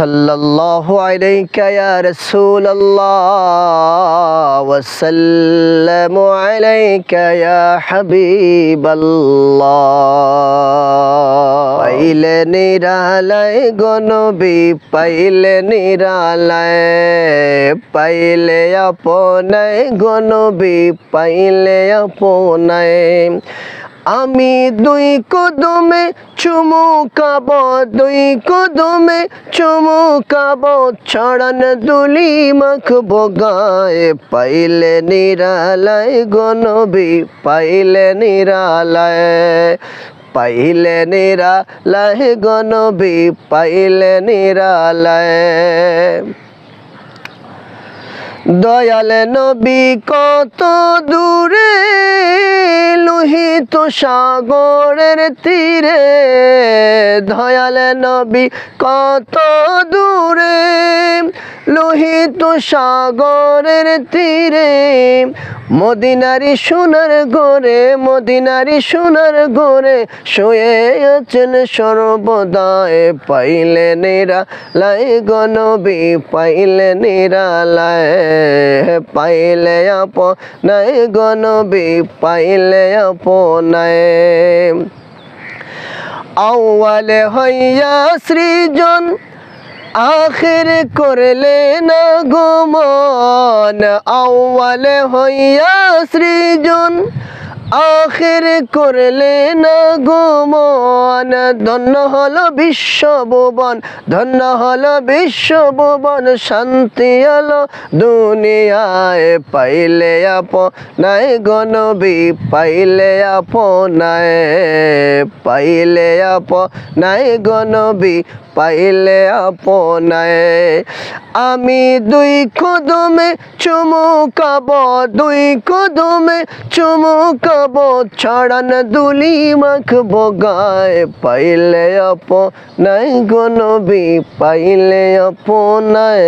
صلى الله عليك يا رسول الله وسلم عليك يا حبيب الله পাইলে নিরালায় গনবি পাইলে নিরালায় পাইলে আপনায় গনবি পাইলে আপনায় আমি দুই কদমে চুমুকাব দুই কদমে চুমুকাব ছড়ান দুলি মাখ গায়ে পাইলে নিরালায় গনবি, পাইলে নিরালায় পাইলে নিরালায় গনবি, পাইলে নিরালায়। দয়াল নবী কত দূরে লোহিত সাগরের তীরে ধয়াল নবী কত দূরে? লোহিত সাগরের তীরে, মদিনারি সোনার গোরে মদিনারি সোনার গোরে শুয়ে আছেন সর্বদায় পাইলে নিরা লাই গনবি পাইলে নিরালায়, পাইলে আপ নাই গনবি পাইলে আপনায় আউয়ালে হইয়া সৃজন আখির করলে না গোমন, আউয়ালে হইয়া সৃজন। আখির করলে না গোমন, ধন্য হলো বিশ্বভুবন, ধন্য হলো বিশ্বভুবন, শান্তি আলো দুনিয়ায়। পাইলে আপ নাই গনবি পাইলে আপ নাই পাইলে আপ নাই গনবি পাইলে আপনায় আমি দুই কদমে চুমুকাব দুই কদমে চুমুকাব ছাড়ান দুলি মাখব গায়ে। পাইলে আপনায় গনবি পাইলে আপনায়